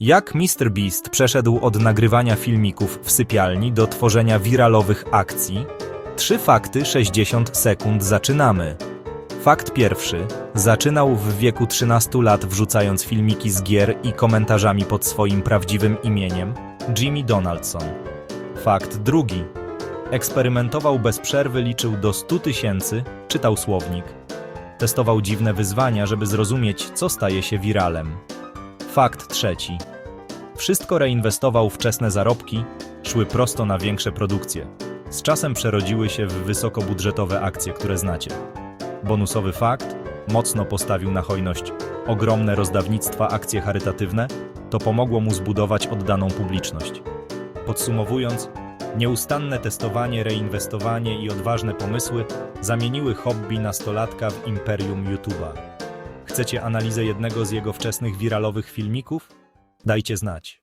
Jak MrBeast przeszedł od nagrywania filmików w sypialni do tworzenia wiralowych akcji? Trzy fakty 60 sekund zaczynamy. Fakt pierwszy. Zaczynał w wieku 13 lat wrzucając filmiki z gier i komentarzami pod swoim prawdziwym imieniem Jimmy Donaldson. Fakt drugi. Eksperymentował bez przerwy, liczył do 100 tysięcy, czytał słownik. Testował dziwne wyzwania, żeby zrozumieć, co staje się wiralem. Fakt trzeci. Wszystko reinwestował wczesne zarobki, szły prosto na większe produkcje. Z czasem przerodziły się w wysokobudżetowe akcje, które znacie. Bonusowy fakt, mocno postawił na hojność. Ogromne rozdawnictwa, akcje charytatywne, to pomogło mu zbudować oddaną publiczność. Podsumowując, nieustanne testowanie, reinwestowanie i odważne pomysły zamieniły hobby nastolatka w imperium YouTube'a. Chcecie analizę jednego z jego wczesnych wiralowych filmików? Dajcie znać.